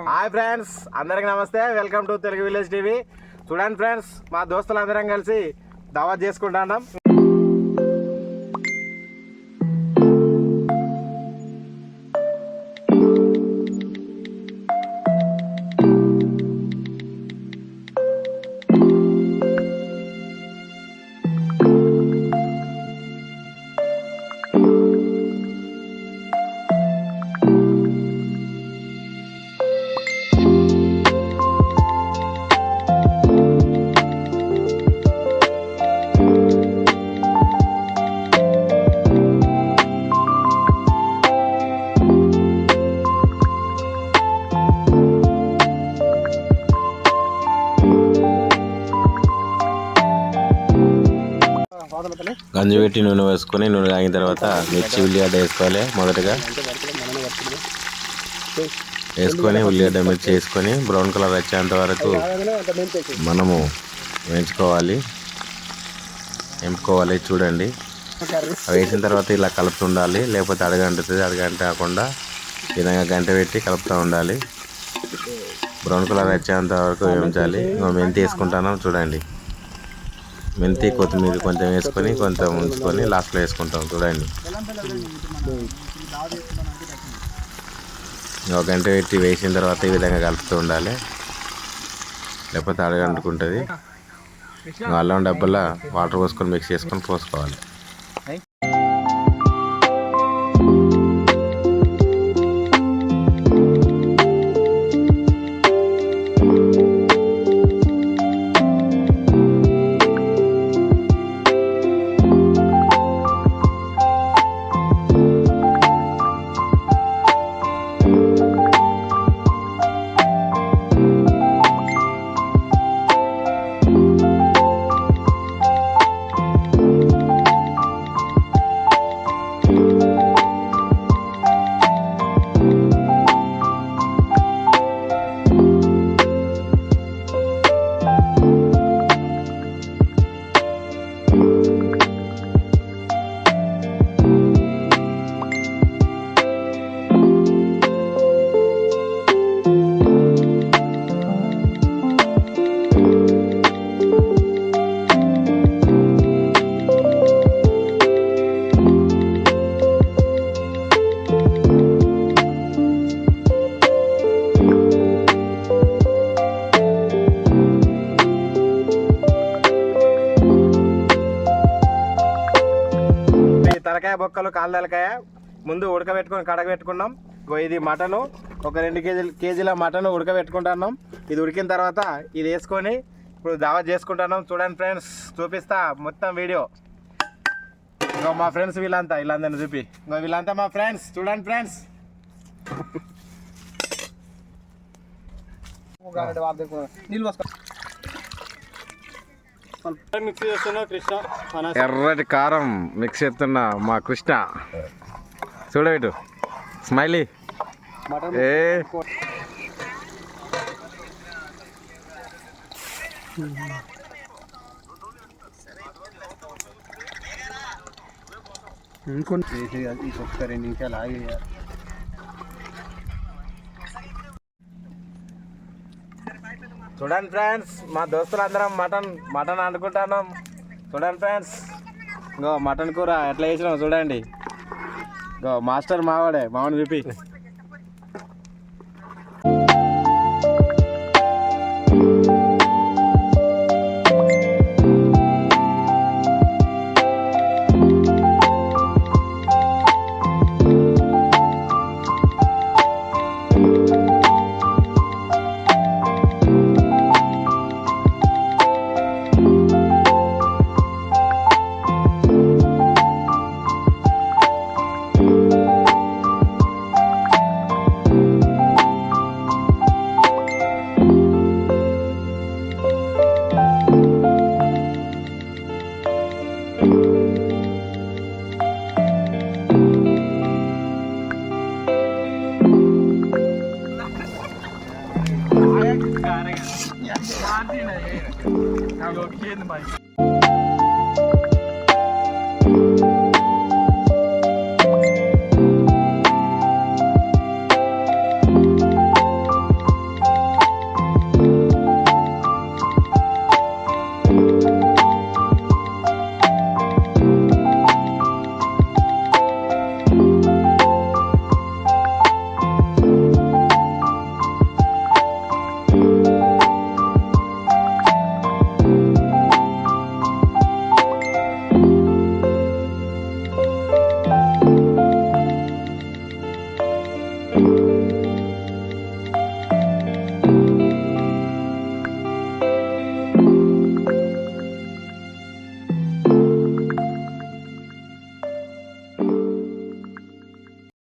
Hi friends అందరికి నమస్తే. Welcome to Telugu village TV చూడండి ఫ్రెండ్స్ మా దోస్తులందరం కలిసి దావా చేసుకుంటున్నాం గంజిపెట్టి నూనె వేసుకొని నూనె తాగిన తర్వాత మిర్చి ఉల్లిగడ్డ వేసుకోవాలి మొదటగా. వేసుకొని ఉల్లిగడ్డ మిర్చి వేసుకొని బ్రౌన్ కలర్ వచ్చేంత వరకు మనము వేయించుకోవాలి. ఎంపుకోవాలి చూడండి. వేసిన తర్వాత ఇలా కలుపుతుండాలి లేకపోతే అడగంటుంది అడగంట కాకుండా ఈ విధంగా గంట పెట్టి కలుపుతూ ఉండాలి. బ్రౌన్ కలర్ వచ్చేంత వరకు వేయించాలి. మేము మెంతి వేసుకుంటాను చూడండి. మెంతి కొత్తిమీర కొంచెం వేసుకొని కొంచెం ఉంచుకొని లాస్ట్లో వేసుకుంటాం చూడండి. ఒక గంట పెట్టి వేసిన తర్వాత ఈ విధంగా కలుపుతూ ఉండాలి. లేకపోతే అడగంటుకుంటుంది అల్లం డబ్బులా వాటర్ పోసుకొని మిక్స్ చేసుకొని పోసుకోవాలి. తలకాయ బొక్కలు కాళ్ళ తలకాయ ముందు ఉడకబెట్టుకొని కడగబెట్టుకున్నాం. ఇది మటను. ఒక రెండు కేజీలు కేజీల మటన్ ఉడకబెట్టుకుంటున్నాం. ఇది ఉడికిన తర్వాత ఇది వేసుకొని ఇప్పుడు దావత్ చేసుకుంటున్నాం. చూడండి ఫ్రెండ్స్ చూపిస్తా మొత్తం వీడియో. ఇంకో మా ఫ్రెండ్స్ వీళ్ళంతా వీళ్ళందరిని చూపి. ఇంకో వీళ్ళంతా మా ఫ్రెండ్స్ చూడండి ఫ్రెండ్స్. నీళ్ళు మిక్స్ చేస్తున్నా కృష్ణ మన ఎర్రటి కారం మిక్స్ చేస్తున్న మా కృష్ణ. చూడబెట్టు స్మైలీ. ఏ. ఇంకొన్ని. ఇంకొక రెండు నిమిషాలు ఆగేయాలి చూడండి ఫ్రెండ్స్ మా దోస్తులు అందరం మటన్ మటన్ వండుకుంటున్నాం. చూడండి ఫ్రెండ్స్ ఇంకో మటన్ కూర ఎట్లా చేసినాం చూడండి. ఇంకో మాస్టర్ మావాడే మామని చెప్పి Now go get in the bike.